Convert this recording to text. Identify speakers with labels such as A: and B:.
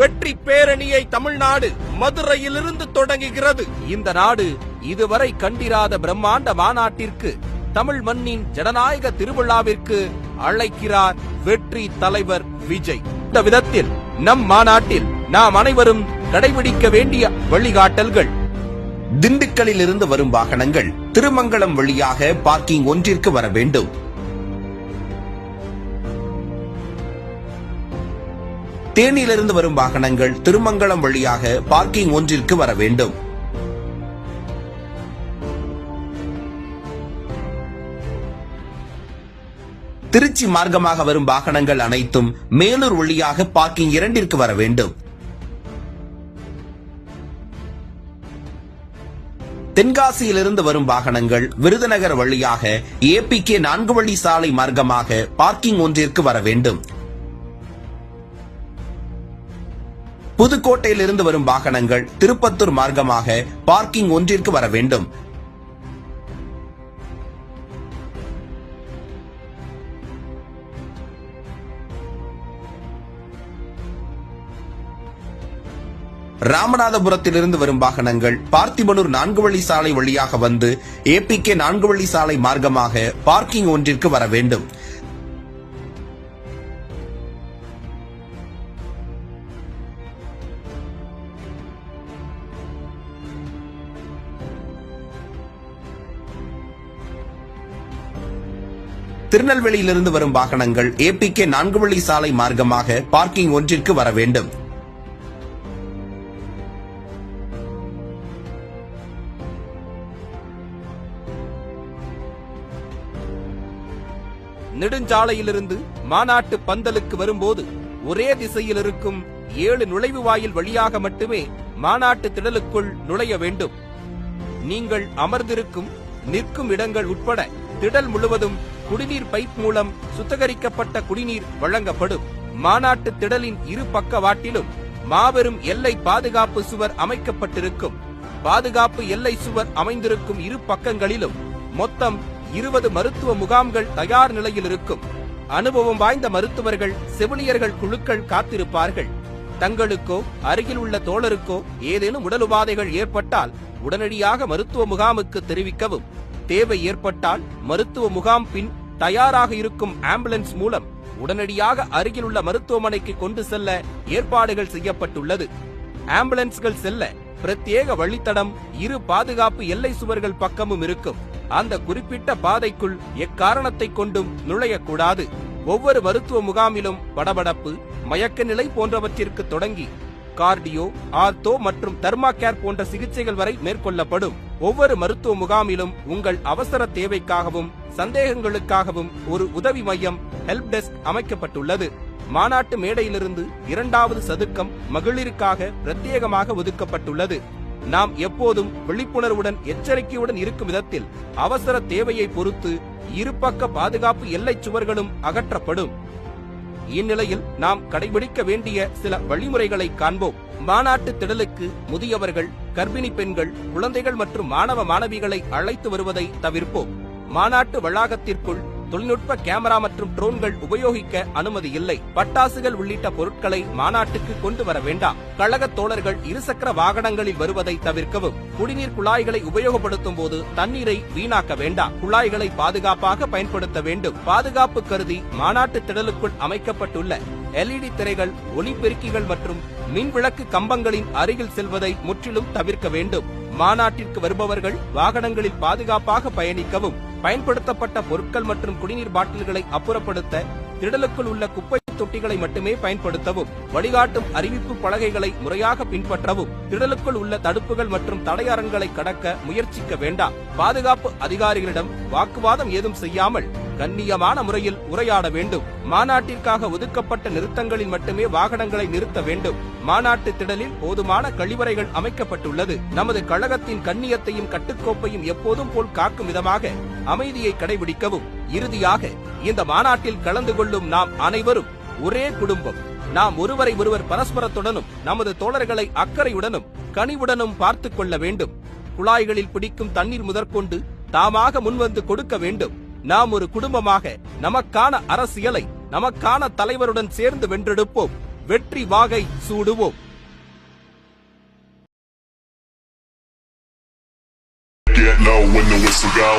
A: வெற்றி பேரணியை தமிழ்நாடு மதுரையிலிருந்து தொடங்குகிறது. இந்த நாடு இதுவரை கண்டிராத பிரம்மாண்ட மாநாட்டிற்கு தமிழ் மண்ணின் ஜனநாயக திருவிழாவிற்கு அழைக்கிறார் வெற்றி தலைவர் விஜய். இந்த விதத்தில் நம் மாநாட்டில் நாம் அனைவரும் கடைபிடிக்க வேண்டிய வழிகாட்டல்கள்.
B: திண்டுக்கல்லில் இருந்து வரும் வாகனங்கள் திருமங்கலம் வழியாக பார்க்கிங் ஒன்றிற்கு வர வேண்டும். தேனியிலிருந்து வரும் வாகனங்கள் திருமங்கலம் வழியாக பார்க்கிங் ஒன்றிற்கு வர வேண்டும். திருச்சி மார்க்கமாக வரும் வாகனங்கள் அனைத்தும் மேலூர் வழியாக பார்க்கிங் இரண்டிற்கு வர வேண்டும். தென்காசியிலிருந்து வரும் வாகனங்கள் விருதுநகர் வழியாக ஏபிகே நான்கு வழி சாலை மார்க்கமாக பார்க்கிங் ஒன்றிற்கு வர வேண்டும். புதுக்கோட்டையிலிருந்து வரும் வாகனங்கள் திருப்பத்தூர் மார்க்கமாக பார்க்கிங் ஒன்றிற்கு வர வேண்டும். ராமநாதபுரத்திலிருந்து வரும் வாகனங்கள் பார்த்திபனூர் நான்கு வழி சாலை வழியாக வந்து ஏபிகே நான்கு வழி சாலை மார்க்கமாக பார்க்கிங் ஒன்றிற்கு வர வேண்டும். திருநெல்வேலியிலிருந்து வரும் வாகனங்கள் ஏபிகே நான்கு வழி சாலை மார்க்கமாக பார்க்கிங் ஒன்றிற்கு வர வேண்டும்.
A: நெடுஞ்சாலையிலிருந்து மாநாட்டு பந்தலுக்கு வரும்போது ஒரே திசையில் இருக்கும் ஏழு நுழைவு வாயில் வழியாக மட்டுமே மாநாட்டு திடலுக்குள் நுழைய வேண்டும். நீங்கள் அமர்ந்திருக்கும் நிற்கும் இடங்கள் உட்பட திடல் முழுவதும் குடிநீர் பைப் மூலம் சுத்தகரிக்கப்பட்ட குடிநீர் வழங்கப்படும். மாநாட்டு திடலின் இரு பக்கவாட்டிலும் மாபெரும் எல்லை பாதுகாப்பு சுவர் அமைக்கப்பட்டிருக்கும். பாதுகாப்பு எல்லை சுவர் அமைந்திருக்கும் இரு பக்கங்களிலும் மொத்தம் இருபது மருத்துவ முகாம்கள் தயார் நிலையில் இருக்கும். அனுபவம் வாய்ந்த மருத்துவர்கள் செவிலியர்கள் குழுக்கள் காத்திருப்பார்கள். தங்களுக்கோ அருகில் உள்ள தோழருக்கோ ஏதேனும் உடல் உபாதைகள் ஏற்பட்டால் உடனடியாக மருத்துவ முகாமுக்கு தெரிவிக்கவும். தேவை ஏற்பட்டால் மருத்துவ முகாம் பின் தயாராக இருக்கும் ஆம்புலன்ஸ் மூலம் உடனடியாக அருகில் உள்ள மருத்துவமனைக்கு கொண்டு செல்ல ஏற்பாடுகள் செய்யப்பட்டுள்ளது. ஆம்புலன்ஸ்கள் செல்ல பிரத்யேக வழித்தடம் இரு பாதுகாப்பு எல்லை சுவர்கள் பக்கமும் இருக்கும். அந்த குறிப்பிட்ட பாதைக்குள் எக்காரணத்தை கொண்டும் நுழையக்கூடாது. ஒவ்வொரு மருத்துவ முகாமிலும் படபடப்பு மயக்க நிலை போன்றவற்றிற்கு தொடங்கி கார்டியோ ஆர்த்தோ மற்றும் தர்மா கேர் போன்ற சிகிச்சைகள் வரை மேற்கொள்ளப்படும். ஒவ்வொரு மருத்துவ முகாமிலும் உங்கள் அவசர தேவைக்காகவும் சந்தேகங்களுக்காகவும் ஒரு உதவி மையம் ஹெல்ப் டெஸ்க் அமைக்கப்பட்டுள்ளது. மாநாட்டு மேடையிலிருந்து இரண்டாவது சதுக்கம் மகளிருக்காக பிரத்யேகமாக ஒதுக்கப்பட்டுள்ளது. நாம் எப்போதும் விழிப்புணர்வுடன் எச்சரிக்கையுடன் இருக்கும் விதத்தில் அவசர தேவையை பொறுத்து இருபக்க பாதுகாப்பு எல்லைச் சுவர்களும் அகற்றப்படும். இந்நிலையில் நாம் கடைபிடிக்க வேண்டிய சில வழிமுறைகளை காண்போம். மாநாட்டு திடலுக்கு முதியவர்கள் கர்ப்பிணி பெண்கள் குழந்தைகள் மற்றும் மாணவ மாணவிகளை அழைத்து வருவதை தவிர்ப்போம். மாநாட்டு வளாகத்திற்குள் தொழில்நுட்ப கேமரா மற்றும் ட்ரோன்கள் உபயோகிக்க அனுமதி இல்லை. பட்டாசுகள் உள்ளிட்ட பொருட்களை மாநாட்டுக்கு கொண்டு வர வேண்டாம். கழக தோழர்கள் இருசக்கர வாகனங்களில் வருவதை தவிர்க்கவும். குடிநீர் குழாய்களை உபயோகப்படுத்தும் போது தண்ணீரை வீணாக்க வேண்டாம். குழாய்களை பாதுகாப்பாக பயன்படுத்த வேண்டும். பாதுகாப்பு கருதி மாநாட்டு திடலுக்குள் அமைக்கப்பட்டுள்ள எல்இடி திரைகள் ஒளிபெருக்கிகள் மற்றும் மின் விளக்கு கம்பங்களின் அருகில் செல்வதை முற்றிலும் தவிர்க்க வேண்டும். மாநாட்டிற்கு வருபவர்கள் வாகனங்களில் பாதுகாப்பாக பயணிக்கவும். பயன்படுத்தப்பட்ட பொருட்கள் மற்றும் குடிநீர் பாட்டில்களை அப்புறப்படுத்த திடலுக்குள் உள்ள குப்பை தொட்டிகளை மட்டுமே பயன்படுத்தவும் வழிகாட்டும் அறிவிப்பு பலகைகளை முறையாக பின்பற்றவும் திடலுக்குள் உள்ள தடுப்புகள் மற்றும் தடையரங்களை கடக்க முயற்சிக்க வேண்டாம். பாதுகாப்பு அதிகாரிகளிடம் வாக்குவாதம் ஏதும் செய்யாமல் கண்ணியமான முறையில் உரையாட வேண்டும். மாநாட்டிற்காக ஒதுக்கப்பட்ட நிறுத்தங்களில் மட்டுமே வாகனங்களை நிறுத்த வேண்டும். மாநாட்டு திடலில் போதுமான கழிவறைகள் அமைக்கப்பட்டுள்ளது. நமது கழகத்தின் கண்ணியத்தையும் கட்டுக்கோப்பையும் எப்போதும் போல் காக்கும் விதமாக அமைதியை கடைபிடிக்கவும். இறுதியாக இந்த மாநாட்டில் கலந்து கொள்ளும் நாம் அனைவரும் ஒரே குடும்பம். நாம் ஒருவரை ஒருவர் பரஸ்பரத்துடனும் நமது தோழர்களை அக்கறையுடனும் கனிவுடனும் பார்த்துக் கொள்ள வேண்டும். குழாய்களில் பிடிக்கும் தண்ணீர் முதற்கொண்டு தாமாக முன்வந்து கொடுக்க வேண்டும். நாம் ஒரு குடும்பமாக நமக்கான அரசியலை நமக்கான தலைவருடன் சேர்ந்து வென்றெடுப்போம் வெற்றி வாகை சூடுவோம்
C: Get low when the whistle go.